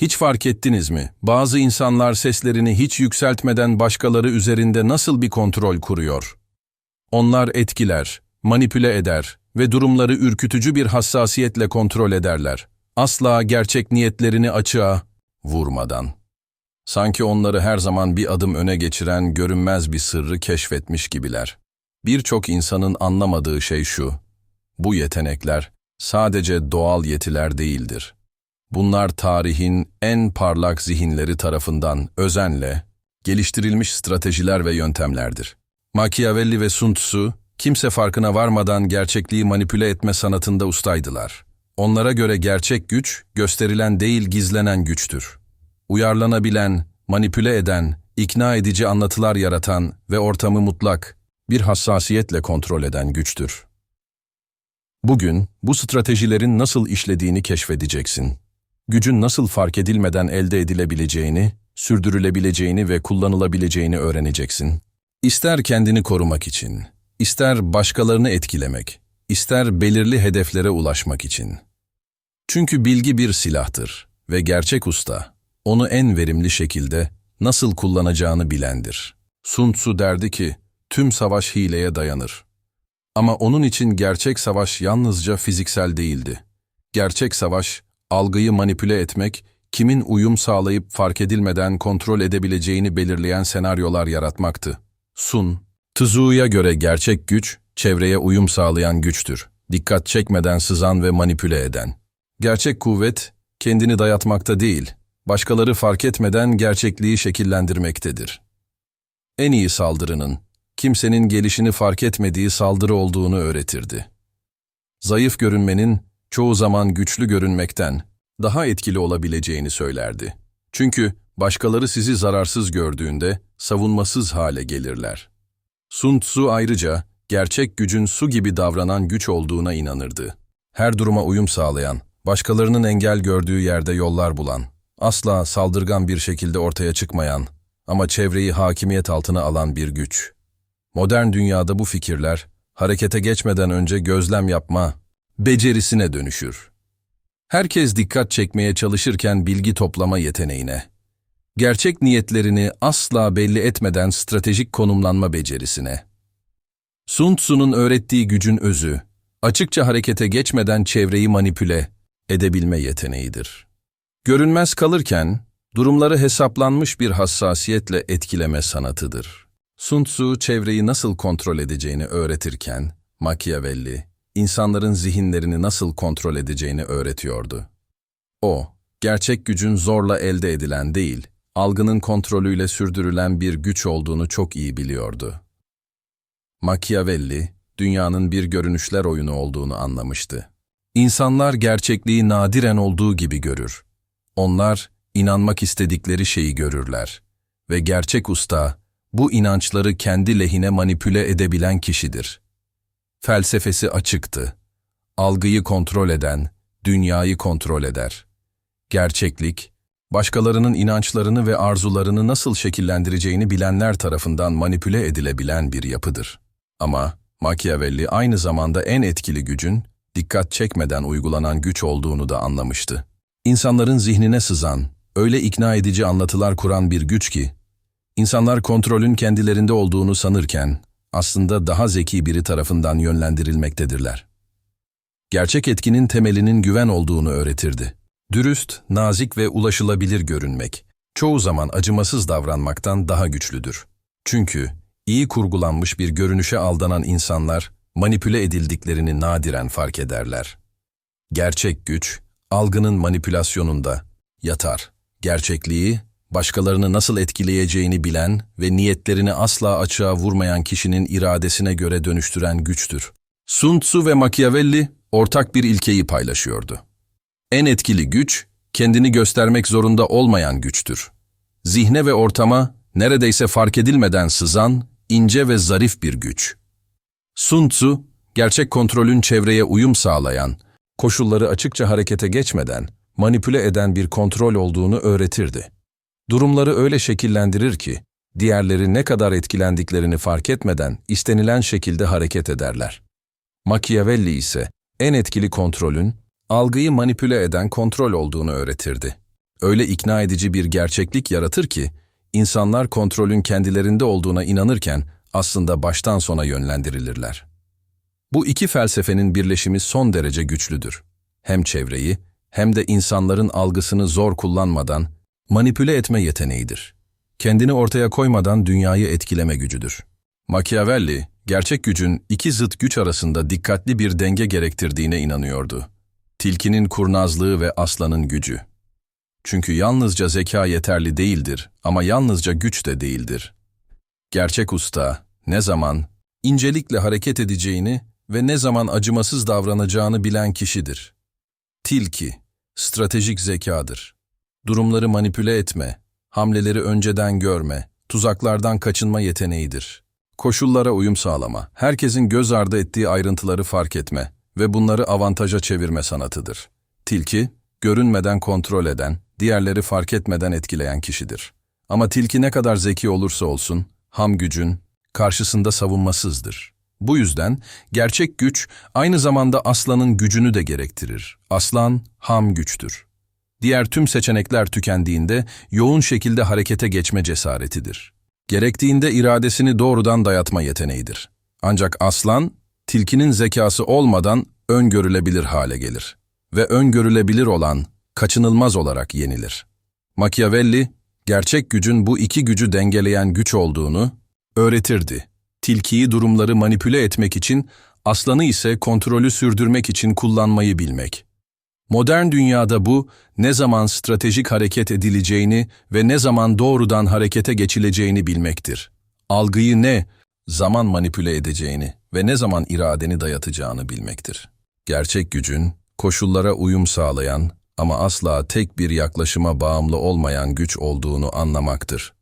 Hiç fark ettiniz mi? Bazı insanlar seslerini hiç yükseltmeden başkaları üzerinde nasıl bir kontrol kuruyor? Onlar etkiler, manipüle eder ve durumları ürkütücü bir hassasiyetle kontrol ederler. Asla gerçek niyetlerini açığa vurmadan. Sanki onları her zaman bir adım öne geçiren görünmez bir sırrı keşfetmiş gibiler. Birçok insanın anlamadığı şey şu. Bu yetenekler sadece doğal yetiler değildir. Bunlar tarihin en parlak zihinleri tarafından özenle geliştirilmiş stratejiler ve yöntemlerdir. Machiavelli ve Sun Tzu, kimse farkına varmadan gerçekliği manipüle etme sanatında ustaydılar. Onlara göre gerçek güç, gösterilen değil gizlenen güçtür. Uyarlanabilen, manipüle eden, ikna edici anlatılar yaratan ve ortamı mutlak, bir hassasiyetle kontrol eden güçtür. Bugün bu stratejilerin nasıl işlediğini keşfedeceksin. Gücün nasıl fark edilmeden elde edilebileceğini, sürdürülebileceğini ve kullanılabileceğini öğreneceksin. İster kendini korumak için, ister başkalarını etkilemek, ister belirli hedeflere ulaşmak için. Çünkü bilgi bir silahtır ve gerçek usta onu en verimli şekilde nasıl kullanacağını bilendir. Sun Tzu derdi ki, tüm savaş hileye dayanır. Ama onun için gerçek savaş yalnızca fiziksel değildi. Gerçek savaş, algıyı manipüle etmek, kimin uyum sağlayıp fark edilmeden kontrol edebileceğini belirleyen senaryolar yaratmaktı. Sun, Tzu'ya göre gerçek güç, çevreye uyum sağlayan güçtür. Dikkat çekmeden sızan ve manipüle eden. Gerçek kuvvet, kendini dayatmakta değil, başkaları fark etmeden gerçekliği şekillendirmektedir. En iyi saldırının, kimsenin gelişini fark etmediği saldırı olduğunu öğretirdi. Zayıf görünmenin, çoğu zaman güçlü görünmekten daha etkili olabileceğini söylerdi. Çünkü başkaları sizi zararsız gördüğünde savunmasız hale gelirler. Sun Tzu ayrıca gerçek gücün su gibi davranan güç olduğuna inanırdı. Her duruma uyum sağlayan, başkalarının engel gördüğü yerde yollar bulan, asla saldırgan bir şekilde ortaya çıkmayan ama çevreyi hakimiyet altına alan bir güç. Modern dünyada bu fikirler, harekete geçmeden önce gözlem yapma, becerisine dönüşür. Herkes dikkat çekmeye çalışırken bilgi toplama yeteneğine, gerçek niyetlerini asla belli etmeden stratejik konumlanma becerisine. Sun Tzu'nun öğrettiği gücün özü, açıkça harekete geçmeden çevreyi manipüle edebilme yeteneğidir. Görünmez kalırken, durumları hesaplanmış bir hassasiyetle etkileme sanatıdır. Sun Tzu çevreyi nasıl kontrol edeceğini öğretirken, Machiavelli, insanların zihinlerini nasıl kontrol edeceğini öğretiyordu. O, gerçek gücün zorla elde edilen değil, algının kontrolüyle sürdürülen bir güç olduğunu çok iyi biliyordu. Machiavelli, dünyanın bir görünüşler oyunu olduğunu anlamıştı. İnsanlar gerçekliği nadiren olduğu gibi görür. Onlar, inanmak istedikleri şeyi görürler. Ve gerçek usta, bu inançları kendi lehine manipüle edebilen kişidir. Felsefesi açıktı. Algıyı kontrol eden, dünyayı kontrol eder. Gerçeklik, başkalarının inançlarını ve arzularını nasıl şekillendireceğini bilenler tarafından manipüle edilebilen bir yapıdır. Ama Machiavelli aynı zamanda en etkili gücün, dikkat çekmeden uygulanan güç olduğunu da anlamıştı. İnsanların zihnine sızan, öyle ikna edici anlatılar kuran bir güç ki, insanlar kontrolün kendilerinde olduğunu sanırken, aslında daha zeki biri tarafından yönlendirilmektedirler. Gerçek etkinin temelinin güven olduğunu öğretirdi. Dürüst, nazik ve ulaşılabilir görünmek, çoğu zaman acımasız davranmaktan daha güçlüdür. Çünkü iyi kurgulanmış bir görünüşe aldanan insanlar, manipüle edildiklerini nadiren fark ederler. Gerçek güç, algının manipülasyonunda yatar. Gerçekliği, başkalarını nasıl etkileyeceğini bilen ve niyetlerini asla açığa vurmayan kişinin iradesine göre dönüştüren güçtür. Sun Tzu ve Machiavelli ortak bir ilkeyi paylaşıyordu. En etkili güç, kendini göstermek zorunda olmayan güçtür. Zihne ve ortama neredeyse fark edilmeden sızan, ince ve zarif bir güç. Sun Tzu, gerçek kontrolün çevreye uyum sağlayan, koşulları açıkça harekete geçmeden, manipüle eden bir kontrol olduğunu öğretirdi. Durumları öyle şekillendirir ki, diğerleri ne kadar etkilendiklerini fark etmeden istenilen şekilde hareket ederler. Machiavelli ise en etkili kontrolün, algıyı manipüle eden kontrol olduğunu öğretirdi. öyle ikna edici bir gerçeklik yaratır ki, insanlar kontrolün kendilerinde olduğuna inanırken aslında baştan sona yönlendirilirler. Bu iki felsefenin birleşimi son derece güçlüdür. Hem çevreyi hem de insanların algısını zor kullanmadan manipüle etme yeteneğidir. Kendini ortaya koymadan dünyayı etkileme gücüdür. Machiavelli, gerçek gücün iki zıt güç arasında dikkatli bir denge gerektirdiğine inanıyordu. Tilkinin kurnazlığı ve aslanın gücü. Çünkü yalnızca zeka yeterli değildir ama yalnızca güç de değildir. Gerçek usta ne zaman incelikle hareket edeceğini ve ne zaman acımasız davranacağını bilen kişidir. Tilki, stratejik zekadır. Durumları manipüle etme, hamleleri önceden görme, tuzaklardan kaçınma yeteneğidir. Koşullara uyum sağlama, herkesin göz ardı ettiği ayrıntıları fark etme ve bunları avantaja çevirme sanatıdır. Tilki, görünmeden kontrol eden, diğerleri fark etmeden etkileyen kişidir. Ama tilki ne kadar zeki olursa olsun, ham gücün karşısında savunmasızdır. Bu yüzden gerçek güç aynı zamanda aslanın gücünü de gerektirir. Aslan ham güçtür. Diğer tüm seçenekler tükendiğinde yoğun şekilde harekete geçme cesaretidir. Gerektiğinde iradesini doğrudan dayatma yeteneğidir. Ancak aslan, tilkinin zekası olmadan öngörülebilir hale gelir. Ve öngörülebilir olan, kaçınılmaz olarak yenilir. Machiavelli, gerçek gücün bu iki gücü dengeleyen güç olduğunu öğretirdi. Tilkiyi durumları manipüle etmek için, aslanı ise kontrolü sürdürmek için kullanmayı bilmek. Modern dünyada bu, ne zaman stratejik hareket edileceğini ve ne zaman doğrudan harekete geçileceğini bilmektir. Algıyı ne zaman manipüle edeceğini ve ne zaman iradeni dayatacağını bilmektir. Gerçek gücün, koşullara uyum sağlayan ama asla tek bir yaklaşıma bağımlı olmayan güç olduğunu anlamaktır.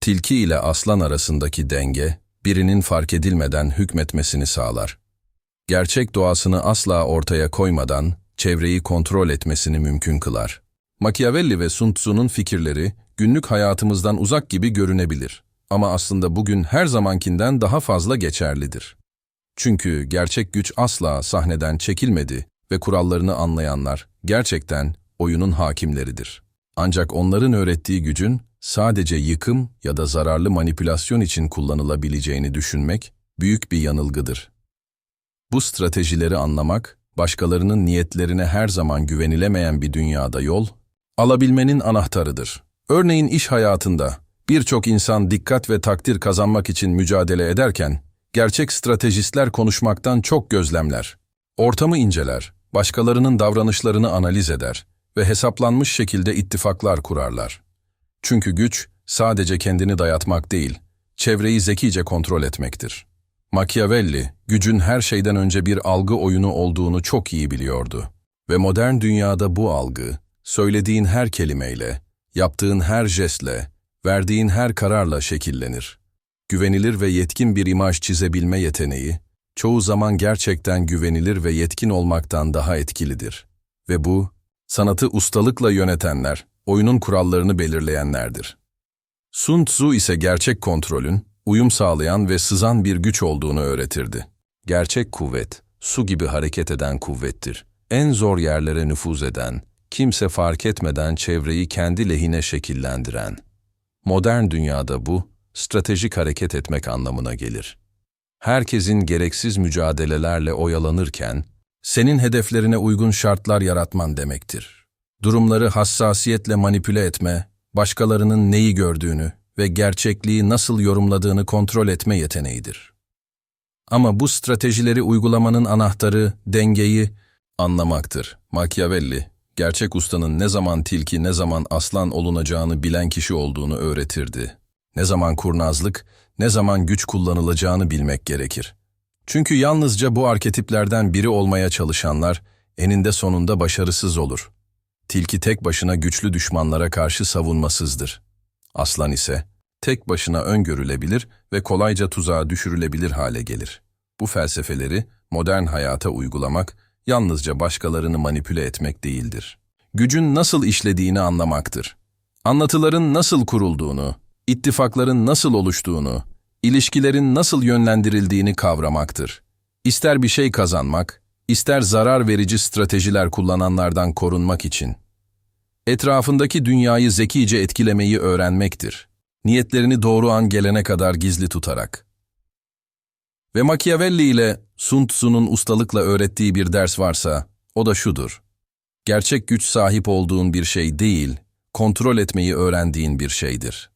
Tilki ile aslan arasındaki denge, birinin fark edilmeden hükmetmesini sağlar. Gerçek doğasını asla ortaya koymadan, çevreyi kontrol etmesini mümkün kılar. Machiavelli ve Sun Tzu'nun fikirleri günlük hayatımızdan uzak gibi görünebilir. Ama aslında bugün her zamankinden daha fazla geçerlidir. Çünkü gerçek güç asla sahneden çekilmedi ve kurallarını anlayanlar gerçekten oyunun hakimleridir. Ancak onların öğrettiği gücün sadece yıkım ya da zararlı manipülasyon için kullanılabileceğini düşünmek büyük bir yanılgıdır. Bu stratejileri anlamak, başkalarının niyetlerine her zaman güvenilemeyen bir dünyada yol, alabilmenin anahtarıdır. Örneğin iş hayatında birçok insan dikkat ve takdir kazanmak için mücadele ederken, gerçek stratejistler konuşmaktan çok gözlemler. Ortamı inceler, başkalarının davranışlarını analiz eder ve hesaplanmış şekilde ittifaklar kurarlar. Çünkü güç sadece kendini dayatmak değil, çevreyi zekice kontrol etmektir. Machiavelli, gücün her şeyden önce bir algı oyunu olduğunu çok iyi biliyordu. Ve modern dünyada bu algı, söylediğin her kelimeyle, yaptığın her jestle, verdiğin her kararla şekillenir. Güvenilir ve yetkin bir imaj çizebilme yeteneği, çoğu zaman gerçekten güvenilir ve yetkin olmaktan daha etkilidir. Ve bu, sanatı ustalıkla yönetenler, oyunun kurallarını belirleyenlerdir. Sun Tzu ise gerçek kontrolün, uyum sağlayan ve sızan bir güç olduğunu öğretirdi. Gerçek kuvvet, su gibi hareket eden kuvvettir. En zor yerlere nüfuz eden, kimse fark etmeden çevreyi kendi lehine şekillendiren. Modern dünyada bu, stratejik hareket etmek anlamına gelir. Herkesin gereksiz mücadelelerle oyalanırken, senin hedeflerine uygun şartlar yaratman demektir. Durumları hassasiyetle manipüle etme, başkalarının neyi gördüğünü ve gerçekliği nasıl yorumladığını kontrol etme yeteneğidir. Ama bu stratejileri uygulamanın anahtarı, dengeyi anlamaktır. Machiavelli, gerçek ustanın ne zaman tilki ne zaman aslan olunacağını bilen kişi olduğunu öğretirdi. Ne zaman kurnazlık, ne zaman güç kullanılacağını bilmek gerekir. Çünkü yalnızca bu arketiplerden biri olmaya çalışanlar eninde sonunda başarısız olur. Tilki tek başına güçlü düşmanlara karşı savunmasızdır. Aslan ise tek başına öngörülebilir ve kolayca tuzağa düşürülebilir hale gelir. Bu felsefeleri modern hayata uygulamak yalnızca başkalarını manipüle etmek değildir. Gücün nasıl işlediğini anlamaktır. Anlatıların nasıl kurulduğunu, ittifakların nasıl oluştuğunu, ilişkilerin nasıl yönlendirildiğini kavramaktır. İster bir şey kazanmak, ister zarar verici stratejiler kullananlardan korunmak için. Etrafındaki dünyayı zekice etkilemeyi öğrenmektir. Niyetlerini doğru an gelene kadar gizli tutarak. Ve Machiavelli ile Sun Tzu'nun ustalıkla öğrettiği bir ders varsa, o da şudur. Gerçek güç sahip olduğun bir şey değil, kontrol etmeyi öğrendiğin bir şeydir.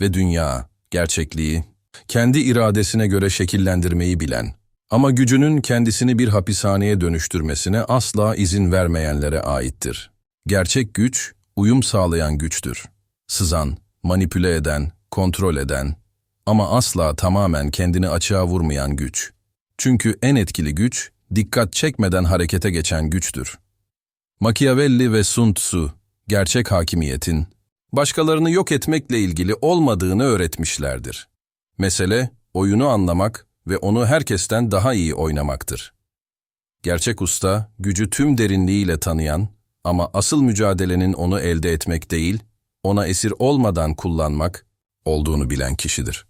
Ve dünya, gerçekliği, kendi iradesine göre şekillendirmeyi bilen, ama gücünün kendisini bir hapishaneye dönüştürmesine asla izin vermeyenlere aittir. Gerçek güç, uyum sağlayan güçtür. Sızan, manipüle eden, kontrol eden ama asla tamamen kendini açığa vurmayan güç. Çünkü en etkili güç, dikkat çekmeden harekete geçen güçtür. Machiavelli ve Sun Tzu, gerçek hakimiyetin, başkalarını yok etmekle ilgili olmadığını öğretmişlerdir. Mesele, oyunu anlamak ve onu herkesten daha iyi oynamaktır. Gerçek usta, gücü tüm derinliğiyle tanıyan ama asıl mücadelenin onu elde etmek değil, ona esir olmadan kullanmak olduğunu bilen kişidir.